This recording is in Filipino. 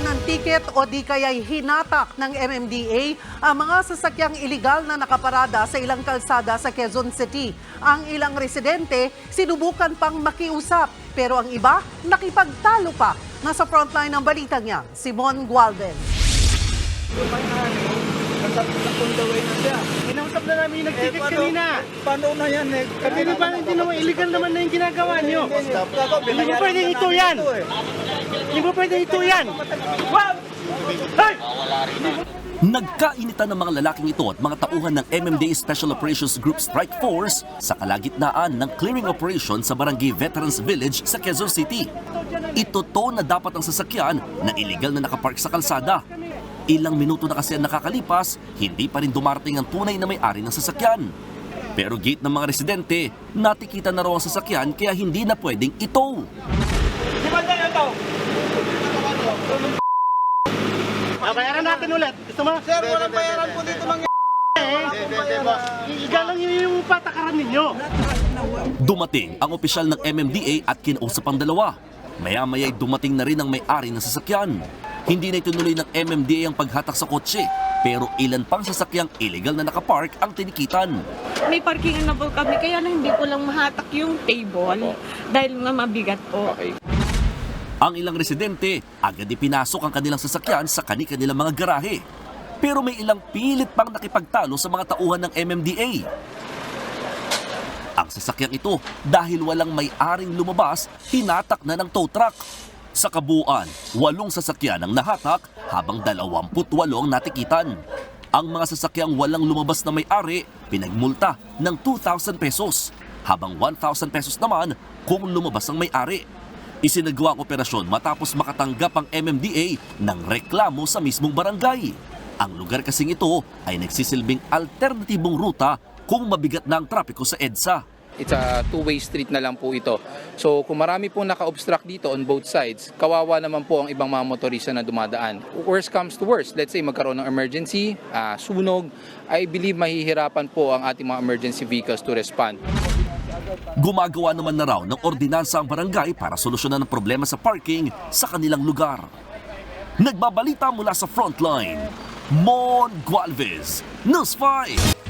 binigyan ng tiket o di kaya'y hinatak ng MMDA ang mga sasakyang iligal na nakaparada sa ilang kalsada sa Quezon City. Ang ilang residente sinubukan pang makiusap pero ang iba nakipagtalo pa. Nasa frontline ng balita niya, Simon Gualden. Nakundaway na siya. Kinausap na namin yung Eh, nag-ticket paano- kanina. Paano na yan eh? Kasi di ba hindi naman illegal naman na yung ginagawa? Kako, Hindi mo pwedeng ito yan. Hindi mo pwedeng ito yan. Wow! Hey! Nagkainitan ng mga lalaking ito at mga tauhan ng MMDA Special Operations Group Strike Force sa kalagitnaan ng clearing operation sa Barangay Veterans Village sa Quezon City. Ito to na dapat ang sasakyan na illegal na nakapark sa kalsada. Ilang minuto na kasi ang nakakalipas, hindi pa rin dumarating ang tunay na may-ari ng sasakyan. Pero gate ng mga residente, natikita na raw ang sasakyan kaya hindi na pwedeng ito. Ah, bayaran natin ulit. Gusto mo? Sir, walang bayaran po dito mga Eh, igalang nyo yung patakaran ninyo. Dumating ang opisyal ng MMDA at kinausap ang dalawa. Maya-maya'y dumating na rin ang may-ari ng sasakyan. Hindi na itinuloy ng MMDA ang paghatak sa kotse, pero ilan pang sasakyang illegal na nakapark ang tinikitan. May parkingan na po kami, kaya lang hindi ko lang mahatak yung table dahil nga mabigat po. Ang ilang residente, agad ipinasok ang kanilang sasakyan sa kani-kanilang mga garahe. Pero may ilang pilit pang nakipagtalo sa mga tauhan ng MMDA. Ang sasakyang ito, dahil walang may-aring lumabas, hinatak na ng tow truck. Sa kabuuan, walong sasakyan ang nahatak habang 28 ang natikitan. Ang mga sasakyang walang lumabas na may-ari, pinagmulta ng 2,000 pesos, habang 1,000 pesos naman kung lumabas ang may-ari. Isinagawa ang operasyon matapos makatanggap ang MMDA ng reklamo sa mismong barangay. Ang lugar kasing ito ay nagsisilbing alternatibong ruta kung mabigat na ang trapiko sa EDSA. It's a two-way street na lang po ito. So kung marami po naka-obstruct dito on both sides, kawawa naman po ang ibang mga motorista na dumadaan. Worst comes to worst, let's say magkaroon ng emergency, ah, sunog, I believe mahihirapan po ang ating mga emergency vehicles to respond. Gumagawa naman na raw ng ordinansa ang barangay para solusyonan ang problema sa parking sa kanilang lugar. Nagbabalita mula sa frontline, Mon Gualvez, News 5.